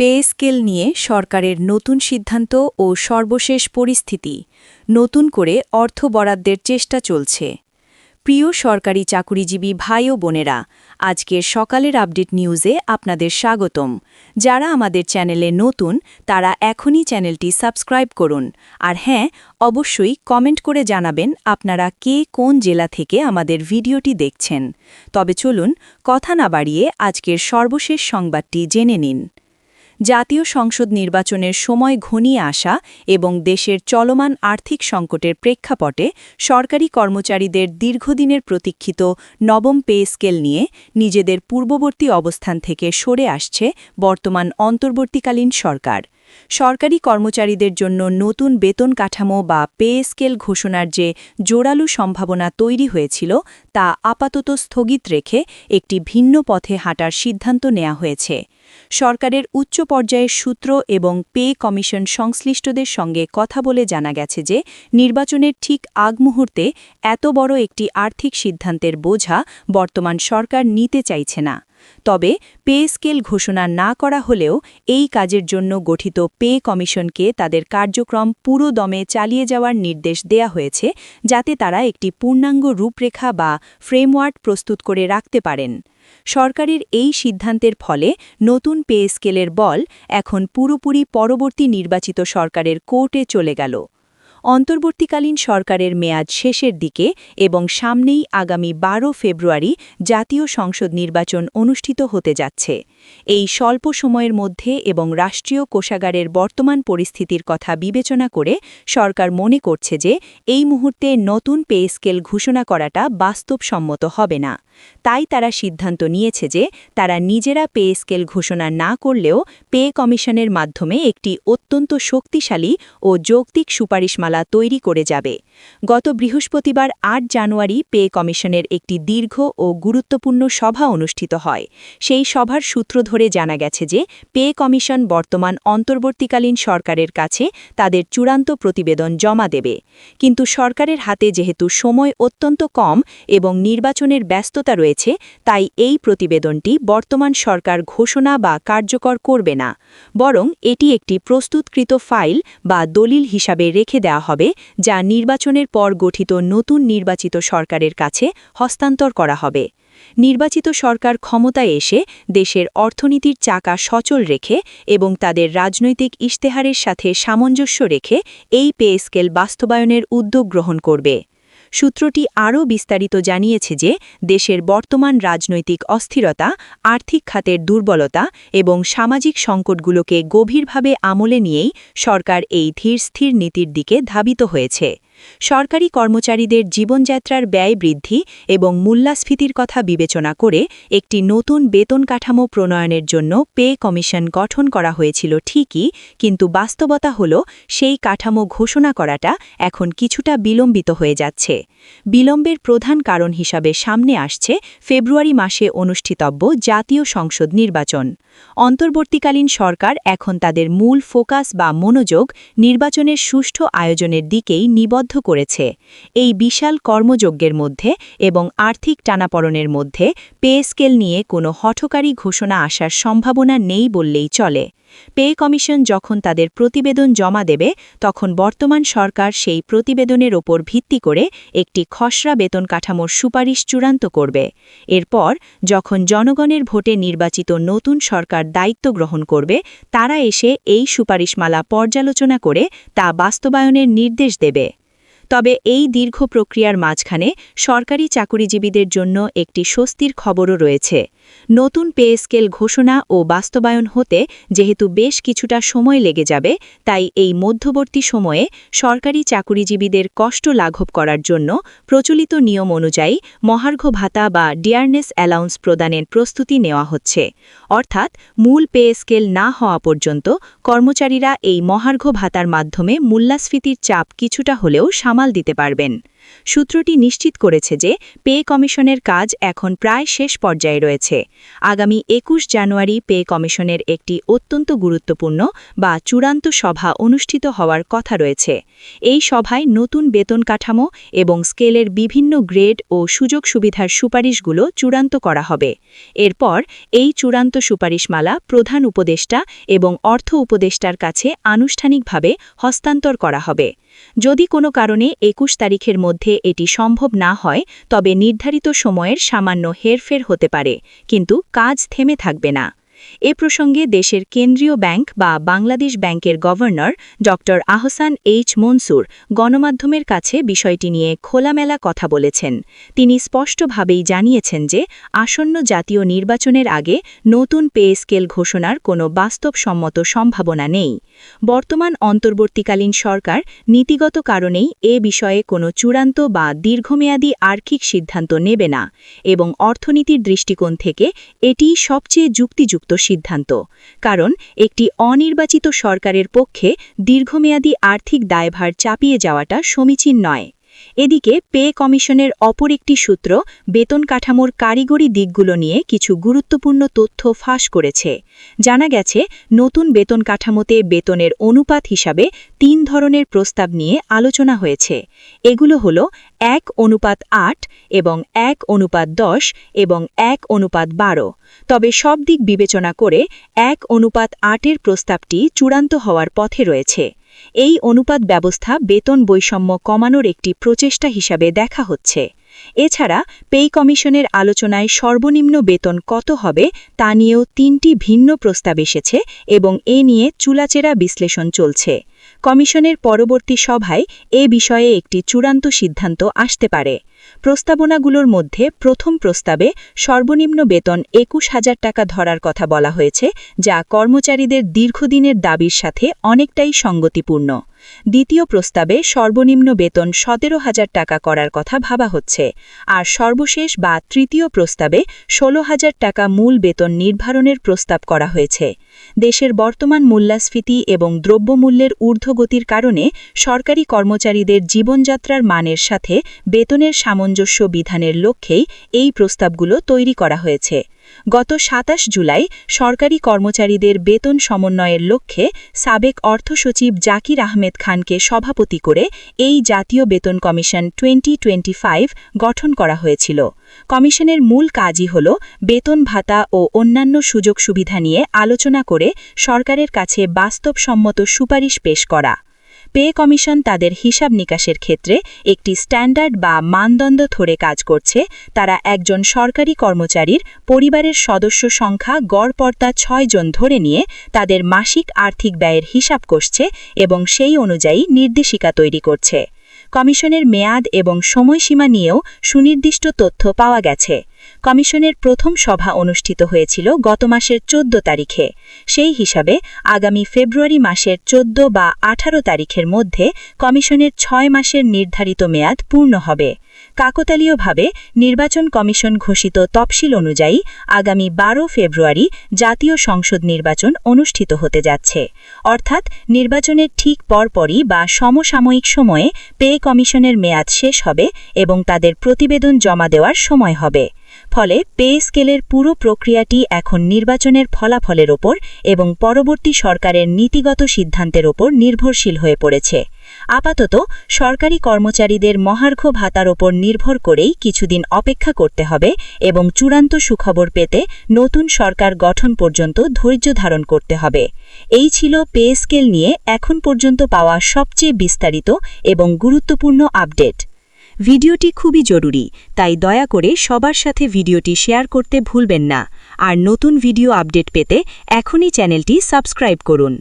Pay scale নিয়ে সরকারের নতুন সিদ্ধান্ত ও সর্বশেষ পরিস্থিতি, নতুন করে অর্থ বরাদ্দের চেষ্টা চলছে। প্রিয় সরকারি চাকুরিজীবী ভাই ও বোনেরা, আজকের সকালের আপডেট নিউজে আপনাদের স্বাগতম। যারা আমাদের চ্যানেলে নতুন, তারা এখনই চ্যানেলটি সাবস্ক্রাইব করুন। আর হ্যাঁ অবশ্যই কমেন্ট করে জানাবেন আপনারা কে কোন জেলা থেকে আমাদের ভিডিওটি দেখছেন। তবে চলুন, কথা না বাড়িয়ে আজকের সর্বশেষ সংবাদটি জেনে নিন। জাতীয় সংসদ নির্বাচনের সময় ঘনিয়ে আসা এবং দেশের চলমান আর্থিক সংকটের প্রেক্ষাপটে সরকারি কর্মচারীদের দীর্ঘদিনের প্রতীক্ষিত নবম পে স্কেল নিয়ে নিজেদের পূর্ববর্তী অবস্থান থেকে সরে আসছে বর্তমান অন্তর্বর্তীকালীন সরকার। সরকারি কর্মচারীদের জন্য নতুন বেতন কাঠামো বা পে স্কেল ঘোষণার যে জোরালো সম্ভাবনা তৈরি হয়েছিল, তা আপাতত স্থগিত রেখে একটি ভিন্ন পথে হাঁটার সিদ্ধান্ত নেওয়া হয়েছে। সরকারের উচ্চ পর্যায়ের সূত্র এবং পে কমিশন সংশ্লিষ্টদের সঙ্গে কথা বলে জানা গেছে যে, নির্বাচনের ঠিক আগ মুহূর্তে এত বড় একটি আর্থিক সিদ্ধান্তের বোঝা বর্তমান সরকার নিতে চাইছে না। তবে পে স্কেল ঘোষণা না করা হলেও এই কাজের জন্য গঠিত পে কমিশনকে তাদের কার্যক্রম পুরো দমে চালিয়ে যাওয়ার নির্দেশ দেয়া হয়েছে, যাতে তারা একটি পূর্ণাঙ্গ রূপরেখা বা ফ্রেমওয়ার্ক প্রস্তুত করে রাখতে পারেন। সরকারের এই সিদ্ধান্তের ফলে নতুন পে স্কেলের বল এখন পুরোপুরি পরবর্তী নির্বাচিত সরকারের কোর্টে চলে গেল। অন্তর্বর্তীকালীন সরকারের মেয়াদ শেষের দিকে এবং সামনেই আগামী বারো ফেব্রুয়ারি জাতীয় সংসদ নির্বাচন অনুষ্ঠিত হতে যাচ্ছে। এই স্বল্প সময়ের মধ্যে এবং রাষ্ট্রীয় কোষাগারের বর্তমান পরিস্থিতির কথা বিবেচনা করে সরকার মনে করছে যে এই মুহূর্তে নতুন পে স্কেল ঘোষণা করাটা বাস্তবসম্মত হবে না। তাই তারা সিদ্ধান্ত নিয়েছে যে তারা নিজেরা পে স্কেল ঘোষণা না করলেও পে কমিশনের মাধ্যমে একটি অত্যন্ত শক্তিশালী ও যৌক্তিক সুপারিশমালা তৈরি করে যাবে। গত বৃহস্পতিবার আট জানুয়ারি পে কমিশনের একটি দীর্ঘ ও গুরুত্বপূর্ণ সভা অনুষ্ঠিত হয়। সেই সভার সূত্র ধরে জানা গেছে যে, পে কমিশন বর্তমান অন্তর্বর্তীকালীন সরকারের কাছে তাদের চূড়ান্ত প্রতিবেদন জমা দেবে। কিন্তু সরকারের হাতে যেহেতু সময় অত্যন্ত কম এবং নির্বাচনের ব্যস্ততা রয়েছে, তাই এই প্রতিবেদনটি বর্তমান সরকার ঘোষণা বা কার্যকর করবে না। বরং এটি একটি প্রস্তুতকৃত ফাইল বা দলিল হিসাবে রেখে দেওয়া হবে, যা নির্বাচনের পর গঠিত নতুন নির্বাচিত সরকারের কাছে হস্তান্তর করা হবে। নির্বাচিত সরকার ক্ষমতায় এসে দেশের অর্থনীতির চাকা সচল রেখে এবং তাদের রাজনৈতিক ইশতেহারের সাথে সামঞ্জস্য রেখে এই পে স্কেল বাস্তবায়নের উদ্যোগ গ্রহণ করবে। সূত্রটি আরও বিস্তারিত জানিয়েছে যে, দেশের বর্তমান রাজনৈতিক অস্থিরতা, আর্থিক খাতের দুর্বলতা এবং সামাজিক সংকটগুলোকে গভীরভাবে আমলে নিয়েই সরকার এই ধীর স্থির নীতির দিকে ধাবিত হয়েছে। সরকারি কর্মচারীদের জীবনযাত্রার ব্যয় বৃদ্ধি এবং মূল্যাস্ফীতির কথা বিবেচনা করে একটি নতুন বেতন কাঠামো প্রণয়নের জন্য পে কমিশন গঠন করা হয়েছিল ঠিকই, কিন্তু বাস্তবতা হল সেই কাঠামো ঘোষণা করাটা এখন কিছুটা বিলম্বিত হয়ে যাচ্ছে। বিলম্বের প্রধান কারণ হিসাবে সামনে আসছে ফেব্রুয়ারি মাসে অনুষ্ঠিতব্য জাতীয় সংসদ নির্বাচন। অন্তর্বর্তীকালীন সরকার এখন তাদের মূল ফোকাস বা মনোযোগ নির্বাচনের সুষ্ঠু আয়োজনের দিকেই নিবদ্ধ করেছে। এই বিশাল কর্মযজ্ঞের মধ্যে এবং আর্থিক টানাপড়নের মধ্যে পে স্কেল নিয়ে কোনো হঠকারী ঘোষণা আসার সম্ভাবনা নেই বললেই চলে। পে কমিশন যখন তাদের প্রতিবেদন জমা দেবে, তখন বর্তমান সরকার সেই প্রতিবেদনের ওপর ভিত্তি করে একটি খসড়া বেতন কাঠামোর সুপারিশ চূড়ান্ত করবে। এরপর, যখন জনগণের ভোটে নির্বাচিত নতুন সরকার দায়িত্ব গ্রহণ করবে, তারা এসে এই সুপারিশমালা পর্যালোচনা করে তা বাস্তবায়নের নির্দেশ দেবে। তবে এই দীর্ঘ প্রক্রিয়ার মাঝখানে সরকারি চাকুরিজীবীদের জন্য একটি স্বস্তির খবরও রয়েছে। নতুন পে স্কেল ঘোষণা ও বাস্তবায়ন হতে যেহেতু বেশ কিছুটা সময় লেগে যাবে, তাই এই মধ্যবর্তী সময়ে সরকারি চাকুরিজীবীদের কষ্ট লাঘব করার জন্য প্রচলিত নিয়ম অনুযায়ী মহার্ঘ ভাতা বা ডিয়ারনেস অ্যালাউন্স প্রদানের প্রস্তুতি নেওয়া হচ্ছে। অর্থাৎ মূল পে স্কেল না হওয়া পর্যন্ত কর্মচারীরা এই মহার্ঘ ভাতার মাধ্যমে মূল্যাস্ফীতির চাপ কিছুটা হলেও সামাল দিতে পারবেন। সূত্রটি নিশ্চিত করেছে যে পে কমিশনের কাজ এখন প্রায় শেষ পর্যায়ে রয়েছে। আগামী একুশ জানুয়ারি পে কমিশনের একটি অত্যন্ত গুরুত্বপূর্ণ বা চূড়ান্ত সভা অনুষ্ঠিত হওয়ার কথা রয়েছে। এই সভায় নতুন বেতন কাঠামো এবং স্কেলের বিভিন্ন গ্রেড ও সুযোগ সুবিধার সুপারিশগুলো চূড়ান্ত করা হবে। এরপর এই চূড়ান্ত সুপারিশমালা প্রধান উপদেষ্টা এবং অর্থ উপদেষ্টার কাছে আনুষ্ঠানিকভাবে হস্তান্তর করা হবে। যদি কোনো কারণে একুশ তারিখের মধ্যে এটি সম্ভব না হয়, তবে নির্ধারিত সময়ের সামান্য হেরফের হতে পারে, কিন্তু কাজ থেমে থাকবে না। এ প্রসঙ্গে দেশের কেন্দ্রীয় ব্যাংক বা বাংলাদেশ ব্যাংকের গভর্নর ড. আহসান এইচ মনসুর গণমাধ্যমের কাছে বিষয়টি নিয়ে খোলামেলা কথা বলেছেন। তিনি স্পষ্টভাবেই জানিয়েছেন যে, আসন্ন জাতীয় নির্বাচনের আগে নতুন পে স্কেল ঘোষণার কোনো বাস্তবসম্মত সম্ভাবনা নেই। বর্তমান অন্তর্বর্তীকালীন সরকার নীতিগত কারণেই এ বিষয়ে কোনো চূড়ান্ত বা দীর্ঘমেয়াদী আর্থিক সিদ্ধান্ত নেবে না এবং অর্থনীতির দৃষ্টিকোণ থেকে এটি সবচেয়ে যুক্তিযুক্ত সিদ্ধান্ত, কারণ একটি অনির্বাচিত সরকারের পক্ষে দীর্ঘমেয়াদী আর্থিক দায়ভার চাপিয়ে যাওয়াটা সমীচীন নয়। এদিকে পে কমিশনের অপর একটি সূত্র বেতন কাঠামোর কারিগরি দিকগুলো নিয়ে কিছু গুরুত্বপূর্ণ তথ্য ফাঁস করেছে। জানা গেছে, নতুন বেতন কাঠামোতে বেতনের অনুপাত হিসাবে তিন ধরনের প্রস্তাব নিয়ে আলোচনা হয়েছে। এগুলো হল এক অনুপাত আট এবং এক অনুপাত দশ এবং এক অনুপাত বারো। তবে সব দিক বিবেচনা করে এক অনুপাত আটের প্রস্তাবটি চূড়ান্ত হওয়ার পথে রয়েছে। এই অনুপাত ব্যবস্থা বেতন বৈষম্য কমানোর একটি প্রচেষ্টা হিসাবে দেখা হচ্ছে। এছাড়া পেই কমিশনের আলোচনায় সর্বনিম্ন বেতন কত হবে তা নিয়েও তিনটি ভিন্ন প্রস্তাব এসেছে এবং এ নিয়ে চুলাচেরা বিশ্লেষণ চলছে। কমিশনের পরবর্তী সভায় এ বিষয়ে একটি চূড়ান্ত সিদ্ধান্ত আসতে পারে। প্রস্তাবনাগুলোর মধ্যে প্রথম প্রস্তাবে সর্বনিম্ন বেতন একুশ হাজার টাকা ধরার কথা বলা হয়েছে, যা কর্মচারীদের দীর্ঘদিনের দাবির সাথে অনেকটাই সঙ্গতিপূর্ণ। দ্বিতীয় প্রস্তাবে সর্বনিম্ন বেতন সতেরো হাজার টাকা করার কথা ভাবা হচ্ছে, আর সর্বশেষ বা তৃতীয় প্রস্তাবে ষোলো হাজার টাকা মূল বেতন নির্ধারণের প্রস্তাব করা হয়েছে। দেশের বর্তমান মূল্যাস্ফীতি এবং দ্রব্যমূল্যের ঊর্ধ্বগতির কারণে সরকারি কর্মচারীদের জীবনযাত্রার মানের সাথে বেতনের সামঞ্জস্য বিধানের লক্ষ্যেই এই প্রস্তাবগুলো তৈরি করা হয়েছে। গত সাতাশ জুলাই সরকারি কর্মচারীদের বেতন সমন্বয়ের লক্ষ্যে সাবেক অর্থসচিব জাকির আহমেদ খানকে সভাপতি করে এই জাতীয় বেতন কমিশন টোয়েন্টি গঠন করা হয়েছিল। কমিশনের মূল কাজই হল বেতন ভাতা ও অন্যান্য সুযোগ সুবিধা নিয়ে আলোচনা করে সরকারের কাছে বাস্তবসম্মত সুপারিশ পেশ করা। পে কমিশন তাদের হিসাব নিকাশের ক্ষেত্রে একটি স্ট্যান্ডার্ড বা মানদণ্ড ধরে কাজ করছে। তারা একজন সরকারি কর্মচারীর পরিবারের সদস্য সংখ্যা গড়পর্তা ছয় জন ধরে নিয়ে তাদের মাসিক আর্থিক ব্যয়ের হিসাব করছে এবং সেই অনুযায়ী নির্দেশিকা তৈরি করছে। কমিশনের মেয়াদ এবং সময়সীমা নিয়েও সুনির্দিষ্ট তথ্য পাওয়া গেছে। কমিশনের প্রথম সভা অনুষ্ঠিত হয়েছিল গত মাসের চোদ্দ তারিখে। সেই হিসাবে আগামী ফেব্রুয়ারি মাসের চোদ্দ বা আঠারো তারিখের মধ্যে কমিশনের ছয় মাসের নির্ধারিত মেয়াদ পূর্ণ হবে। কাকতালীয়ভাবে নির্বাচন কমিশন ঘোষিত তফসিল অনুযায়ী আগামী বারো ফেব্রুয়ারি জাতীয় সংসদ নির্বাচন অনুষ্ঠিত হতে যাচ্ছে। অর্থাৎ নির্বাচনের ঠিক পরপরই বা সমসাময়িক সময়ে পে কমিশনের মেয়াদ শেষ হবে এবং তাদের প্রতিবেদন জমা দেওয়ার সময় হবে। ফলে পে স্কেলের পুরো প্রক্রিয়াটি এখন নির্বাচনের ফলাফলের ওপর এবং পরবর্তী সরকারের নীতিগত সিদ্ধান্তের ওপর নির্ভরশীল হয়ে পড়েছে। আপাতত সরকারি কর্মচারীদের মহার্ঘ ভাতার ওপর নির্ভর করেই কিছুদিন অপেক্ষা করতে হবে এবং চূড়ান্ত সুখবর পেতে নতুন সরকার গঠন পর্যন্ত ধৈর্য ধারণ করতে হবে। এই ছিল পে স্কেল নিয়ে এখন পর্যন্ত পাওয়া সবচেয়ে বিস্তারিত এবং গুরুত্বপূর্ণ আপডেট। ভিডিওটি খুবই জরুরি, তাই দয়া করে সবার সাথে ভিডিওটি শেয়ার করতে ভুলবেন না। আর নতুন ভিডিও আপডেট পেতে এখনই চ্যানেলটি সাবস্ক্রাইব করুন।